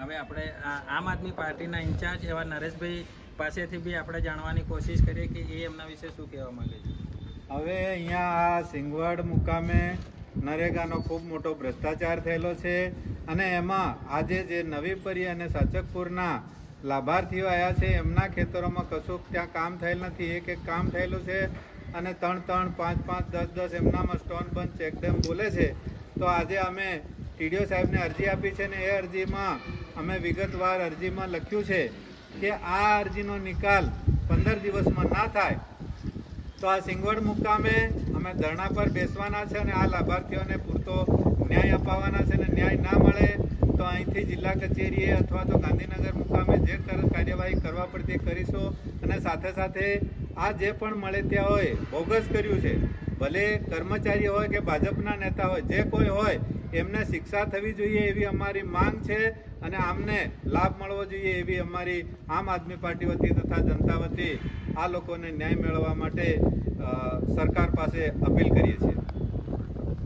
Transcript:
હવે આપણે આમ આદમી પાર્ટીના ઇન્ચાર્જ એવા નરેશભાઈ પાસેથી બી આપણે જાણવાની કોશિશ કરીએ કે એ એમના વિશે શું કહેવા માંગે છે? હવે અહીંયા આ સિંગવડ મુકામે નરેગાનો ખૂબ મોટો ભ્રષ્ટાચાર થયેલો છે અને એમાં આજે જે નવીપરી અને સાચકપુરના લાભાર્થીઓ આવ્યા છે, એમના ખેતરોમાં કશું ત્યાં કામ થયેલ નથી, એક એક કામ થયેલું છે અને ત્રણ ત્રણ પાંચ પાંચ દસ દસ એમનામાં સ્ટોન બંધ, ચેકડેમ બોલે છે. તો આજે અમે ટીડીઓ સાહેબને અરજી આપી છે ને એ અરજીમાં અમે વિગતવાર અરજીમાં લખ્યું છે કે આ અરજીનો નિકાલ પંદર દિવસમાં ના થાય, તો આ સિંગવડ મુકામે અમે ધરણા પર બેસવાના છે અને આ લાભાર્થીઓને પૂરતો ન્યાય અપાવવાના છે અને ન્યાય ના મળે તો અહીંથી જિલ્લા કચેરીએ અથવા તો ગાંધીનગર મુકામે જે કર- કાર્યવાહી કરવા પડતી કરીશું અને સાથે સાથે આ જે પણ મળે ત્યાં હોય, બોગસ કર્યું છે, ભલે કર્મચારી હોય કે ભાજપના નેતા હોય, જે કોઈ હોય એમને શિક્ષા થવી જોઈએ એવી અમારી માંગ છે અને આમને લાભ મળવો જોઈએ એવી અમારી આમ આદમી પાર્ટી વતી તથા જનતા વતી આ લોકોને ન્યાય મેળવવા માટે સરકાર પાસે અપીલ કરીએ છીએ.